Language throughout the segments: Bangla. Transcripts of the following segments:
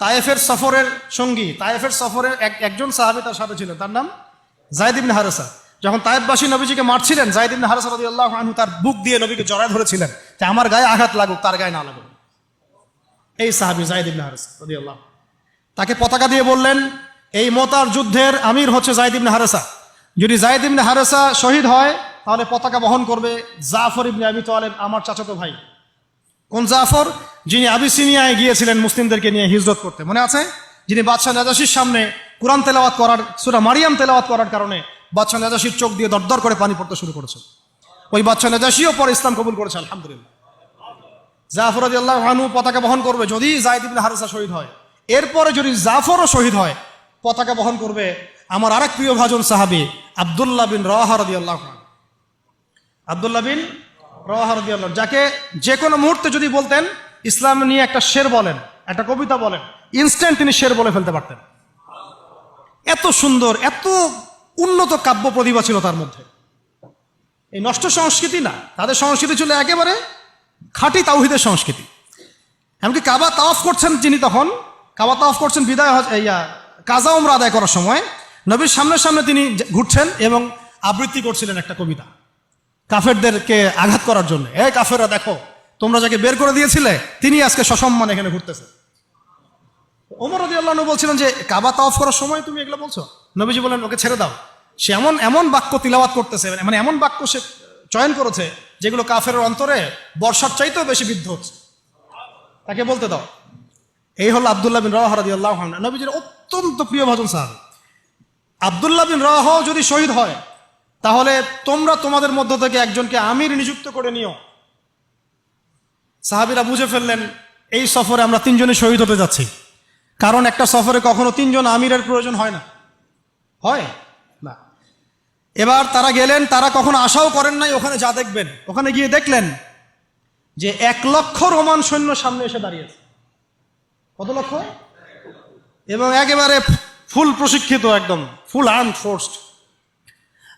তায়েফের সফরের সঙ্গী, তায়েফের সফরের এক একজন সাহাবী তার সাথে ছিলেন। তার নাম জায়দ ইবনে হারেসা। যখন তায়েফবাসী নবীজিকে মারছিলেন, জায়দ ইবনে হারেসা রাদিয়াল্লাহু আনহু তার বুক দিয়ে নবীকে জড়ায় ধরেছিলেন যে আমার গায়ে আঘাত লাগুক, তার গায়ে না লাগুক। এই সাহাবী জায়দ ইবনে হারেসা রাদিয়াল্লাহু তাকে পতাকা দিয়ে বললেন, এই মোতার যুদ্ধের আমির হচ্ছে জায়দ ইবনে হারেসা। যদি জায়দ ইবনে হারেসা শহীদ হয়, তাহলে পতাকা বহন করবে জাফর ইবনে আবি তালেব, আমার চাচাতো ভাই। কোন জাফর, যিনি আবিসিনিয়ায় গিয়েছিলেন মুসলিমদেরকে নিয়ে হিজরত করতে। মনে আছে? যিনি বাদশাহ নাজাসির সামনে কোরআন তেলাওয়াত করার, সুরা মারিয়াম তেলাওয়াত করার কারণে বাদশাহ নাজাসির চোখ দিয়ে দরদর করে পানি পড়তে শুরু করেছে। ওই বাদশাহ নাজাসিও পরে ইসলাম কবুল করেছে, আলহামদুলিল্লাহ। জাফর আল্লাহ হানু পতাকা বহন করবে যদি জায়দ ইবনে হারেসা শহীদ হয়। এরপরে যদি জাফরও শহীদ হয়, পতাকা বহন করবে আমার আরেক প্রিয় ভাজন সাহাবি, আবদুল্লাহ বিন রাহা রাদিয়াল্লাহু আনহু। আবদুল্লাহ বিন রওয়াহারদি যাকে যে কোনো মুহূর্তে যদি বলতেন, ইসলাম নিয়ে একটা শের বলেন, একটা কবিতা বলেন ইনস্ট্যান্ট তিনি শের বলে ফেলতে পারতেন। এত সুন্দর, এত উন্নত কাব্য প্রতিভা ছিল তার মধ্যে। এই নষ্ট সংস্কৃতি না, তাদের সংস্কৃতি ছিল একেবারে খাঁটি তাওহিদের সংস্কৃতি। এমনকি কাবা তাওয়াফ করছেন যিনি তখন, কাবা তাওয়াফ করছেন বিদায় ইয়া কাজা আদায় করার সময়, নবীর সামনে সামনে তিনি ঘুরছেন এবং আবৃত্তি করছিলেন একটা কবিতা। কাফেরদেরকে আঘাত করার জন্য। এই কাফেররা দেখো, তোমরা যাকে বের করে দিয়েছিলে, তিনি আজকে সসম্মান এখানে ঘুরতেছে। ওমর রদি আল্লাহ বলছিলেন যে, কাবা তাওয়াফ করার সময় তুমি এগুলো বলছো? নবীজি বলেন ওকে ছেড়ে দাও। সে এমন এমন বাক্য তিলাওয়াত করতেছে মানে এমন বাক্য সে চয়ন করেছে, যেগুলো কাফের অন্তরে বর্ষার চাইতেও বেশি বিদ্ধ হচ্ছে। তাকে বলতে দাও, এই হলো আবদুল্লাহ বিন রাহ রাদি আল্লাহ নবীজির অত্যন্ত প্রিয় ভজন সাহাব। আবদুল্লাহ বিন রাহ যদি শহীদ হয় তাহলে তোমরা তোমাদের মধ্য থেকে একজনকে আমির নিযুক্ত করে নিও। সাহাবিরা বুঝে ফেললেন, এই সফরে আমরা তিনজনে শহীদ হতে যাচ্ছি। কারণ একটা সফরে কখনো তিনজন আমিরের প্রয়োজন হয় না। হয়? না। এবার তারা গেলেন, তারা কখনো আশাও করেন নাই, ওখানে যা দেখবেন। ওখানে গিয়ে দেখলেন যে এক লক্ষ রোমান সৈন্য সামনে এসে দাঁড়িয়েছে। কত লক্ষ? এবং একেবারে ফুল প্রশিক্ষিত একদম, ফুল আর্ম ফোর্সড।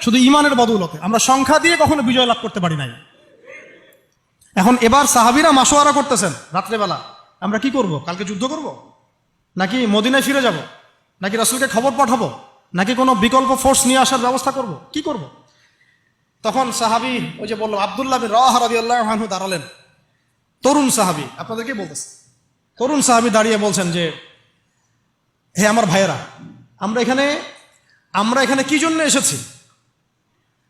শুধু ইমানের বদৌলতে। আমরা সংখ্যা দিয়ে কখনো বিজয় লাভ করতে পারি নাই। এখন এবার সাহাবিরা মাসোয়ারা করতেছেন রাত্রেবেলা। আমরা কি করব? কালকে যুদ্ধ করব? নাকি মদিনায় ফিরে যাব? নাকি রাসুলকে খবর পাঠাবো? নাকি কোনো বিকল্প ফোর্স নিয়ে আসার ব্যবস্থা করব? কি করব? তখন সাহাবি ওই যে বলল, আবদুল্লাহ বিন রাহ রাদিয়াল্লাহু আনহু দাঁড়ালেন। তরুণ সাহাবি, আপনাদেরকে বলতেছে। তরুণ সাহাবি দাঁড়িয়ে বলছেন যে, হে আমার ভাইয়েরা, আমরা এখানে আমরা এখানে কি জন্য এসেছি?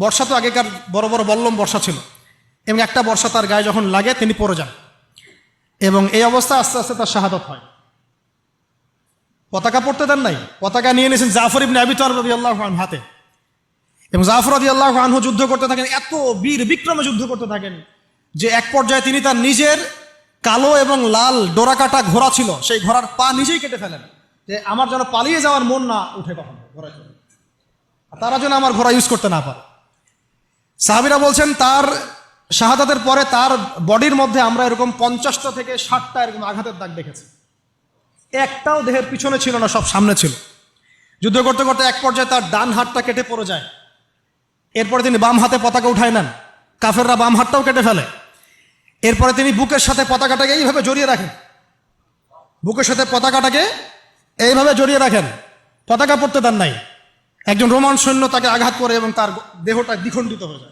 বর্ষা তো আগেকার বড় বড় বল্লম বর্ষা ছিল। এবং একটা বর্ষা তার গায়ে যখন লাগে, তিনি পড়ে যান। এবং এই অবস্থা আস্তে আস্তে তার শাহাদত হয়। পতাকা পড়তে দেন নাই। পতাকা নিয়ে নিয়েছেন জাফর ইবনে আবি তালিব আল্লাহ আনহু হাতে। এবং জাফর রাদিয়াল্লাহু আনহু যুদ্ধ করতে থাকেন, এত বীর বিক্রমে যুদ্ধ করতে থাকেন যে এক পর্যায়ে তিনি তার নিজের কালো এবং লাল ডোরাকাটা ঘোড়া ছিল, সেই ঘোড়ার পা নিজেই কেটে ফেলেন যে আমার যেন পালিয়ে যাওয়ার মন না উঠে কখনো জন্য। তারা যেন আমার ঘোড়া ইউজ করতে না পারে। সাহাবিরা বলছেন, তার শাহাদাতের পরে তার বডির মধ্যে আমরা এরকম পঞ্চাশটা থেকে ষাটটা এরকম আঘাতের দাগ দেখেছি। একটাও দেহের পিছনে ছিল না, সব সামনে ছিল। যুদ্ধ করতে করতে এক পর্যায়ে তার ডান হাতটা কেটে পড়ে যায়। এরপরে তিনি বাম হাতে পতাকা উঠায় নেন। কাফেররা বাম হাতটাও কেটে ফেলে। এরপরে তিনি বুকের সাথে পতাকাটাকে এইভাবে জড়িয়ে রাখেন। বুকের সাথে পতাকাটাকে এইভাবে জড়িয়ে রাখেন। পতাকা পড়তে দেন নাই। একজন রোমান সৈন্য তাকে আঘাত করে এবং তার দেহটা দ্বিখণ্ডিত হয়ে যায়।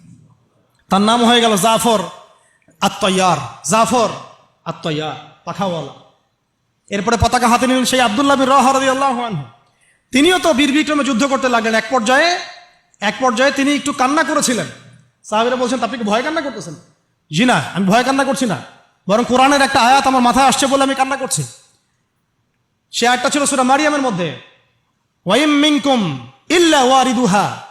তার নাম হয়ে গেল জাফর আত্ময়ার। জাফর আত্ময়ার, পাখাওয়ালা। এরপরে পতাকা হাতে নিলেন সেই আবদুল্লাহ বিন তিনিও তো বীর বিক্রমে যুদ্ধ করতে লাগলেন। এক পর্যায়ে এক পর্যায়ে তিনি একটু কান্না করেছিলেন। সাহাবিরা বলছেন, তা আপনি কি ভয় কান্না করতেছেন? জি না, আমি ভয় কান্না করছি না। বরং কোরআনের একটা আয়াত আমার মাথায় আসছে বলে আমি কান্না করছি। সে আয়াতটা ছিল সুরা মারিয়ামের মধ্যে। ওয়াইম মিনকুম ইল্লা ওয়ারিদুহা।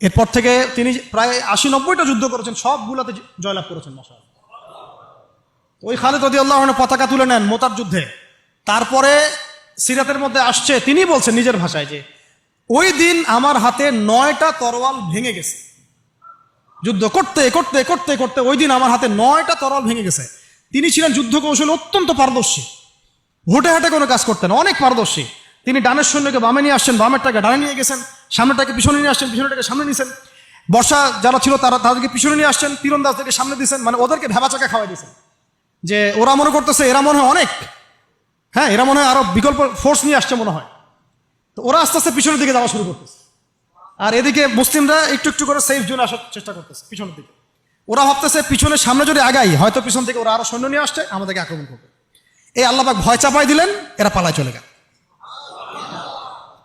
এরপর থেকে তিনি প্রায় আশি নব্বইটা যুদ্ধ করেছেন, সবগুলোতে জয়লাভ করেছেন মশা ওই খালেদ রদি আল্লাহ পতাকা তুলে নেন মোতার যুদ্ধে। তারপরে সিরাতের মধ্যে আসছে, তিনি বলছেন নিজের ভাষায় যে, ওই দিন আমার হাতে নয়টা তরোয়াল ভেঙে গেছে। যুদ্ধ করতে করতে করতে করতে ওই দিন আমার হাতে নয়টা তরোয়াল ভেঙে গেছে। তিনি ছিলেন যুদ্ধ কৌশল অত্যন্ত পারদর্শী। হুটে হাটে কোনো কাজ করতেন অনেক পারদর্শী। তিনি ডানের সৈন্যকে বামে নিয়ে আসছেন, বামেরটাকে ডানে নিয়ে গেছেন। সামনেটাকে পিছনে নিয়ে আসছেন, পিছনেটাকে সামনে নিয়েছেন বর্ষা যারা ছিল, তারা তাদেরকে পিছনে নিয়ে আসছেন, তীরন্দাজদেরকে সামনে দিয়েছেন মানে ওদেরকে ভেবাচাকা খাওয়াই দিয়েছেন যে ওরা মনে করতেছে, এরা মনে হয় অনেক। হ্যাঁ এরা মনে হয় আরও বিকল্প ফোর্স নিয়ে আসছে মনে হয়। তো ওরা আস্তে আস্তে পিছনের দিকে যাওয়া শুরু করতেছে। আর এদিকে মুসলিমরা একটু একটু করে সেফ জোনে আসার চেষ্টা করতেছে, পিছনের দিকে। ওরা ভাবতেছে, পিছনের সামনে যদি আগাই, হয়তো পিছন থেকে ওরা আরও সৈন্য নিয়ে আসছে, আমাদেরকে আক্রমণ করবে। এই আল্লাহবাক ভয় চাপাই দিলেন, এরা পালায় চলে গেল।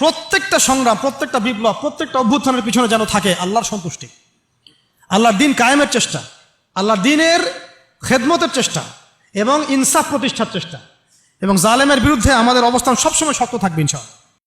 প্রত্যেকটা সংগ্রাম, প্রত্যেকটা বিপ্লব, প্রত্যেকটা অভ্যুত্থানের পিছনে যেন থাকে আল্লাহর সন্তুষ্টি। আল্লাহর দিন কায়েমের চেষ্টা, আল্লাহর দিনের খেদমতের চেষ্টা এবং ইনসাফ প্রতিষ্ঠার চেষ্টা এবং জালেমের বিরুদ্ধে আমাদের অবস্থান সবসময় শক্ত থাকবে, ইনশাআল্লাহ।